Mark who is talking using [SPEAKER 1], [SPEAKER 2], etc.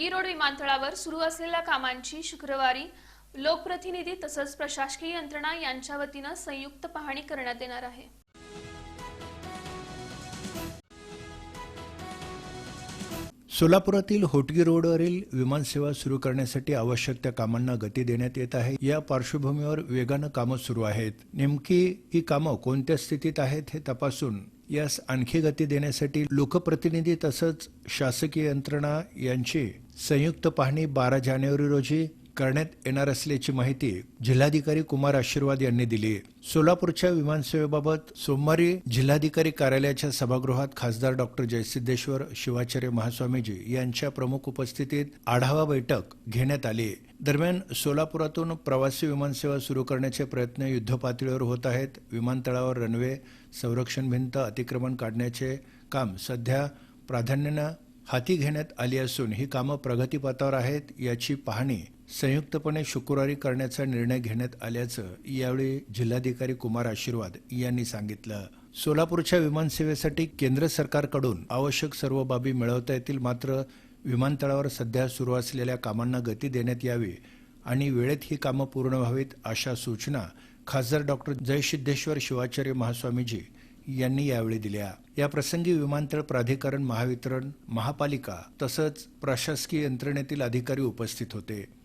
[SPEAKER 1] Hodgi road विमानतळावर सुरू असलेल्या कामांची शुक्रवारी लोकप्रतिनिधी तसंच प्रशासकीय यंत्रणा यांच्या वतीनं संयुक्त पाहणी करण्यात येणार आहे.
[SPEAKER 2] सोलापुरातील होटगी रोडवरील विमानसेवा सुरू करण्यासाठी आवश्यक त्या कामांना गती देण्यात येत आहे. या पार्श्वभूमीवर वेगानं कामं सुरू आहेत. नेमकी ही कामं कोणत्या स्थितीत आहेत हे तपासून यास आणखी गती देण्यासाठी लोकप्रतिनिधी तसंच शासकीय यंत्रणा यांची संयुक्त पाहणी बारा जानेवारी रोजी करण्यात येणार असल्याची माहिती जिल्हाधिकारी कुमार आशीर्वाद यांनी दिली. सोलापूरच्या विमानसेवेबाबत सोमवारी जिल्हाधिकारी कार्यालयाच्या सभागृहात खासदार डॉक्टर जयसिद्धेश्वर शिवाचार्य महास्वामीजी यांच्या प्रमुख उपस्थितीत आढावा बैठक घेण्यात आली. दरम्यान सोलापुरातून प्रवासी विमानसेवा सुरू करण्याचे प्रयत्न युद्धपातळीवर होत आहेत. विमानतळावर रनवे संरक्षण भिंत अतिक्रमण काढण्याचे काम सध्या प्राधान्यानं हाती घेण्यात आली असून ही कामं प्रगतीपथावर आहेत याची पाहणी संयुक्तपणे शुक्रवारी करण्याचा निर्णय घेण्यात आल्याचं यावेळी जिल्हाधिकारी कुमार आशीर्वाद यांनी सांगितलं. सोलापूरच्या विमानसेवेसाठी केंद्र सरकारकडून आवश्यक सर्व बाबी मिळवता येतील मात्र विमानतळावर सध्या सुरू असलेल्या कामांना गती देण्यात यावी आणि वेळेत ही कामं पूर्ण व्हावीत अशा सूचना खासदार डॉक्टर जयसिद्धेश्वर शिवाचार्य महास्वामीजी यांनी यावेळी दिल्या. या प्रसंगी विमानतळ प्राधिकरण महावितरण महापालिका तसंच प्रशासकीय यंत्रणेतील अधिकारी उपस्थित होते.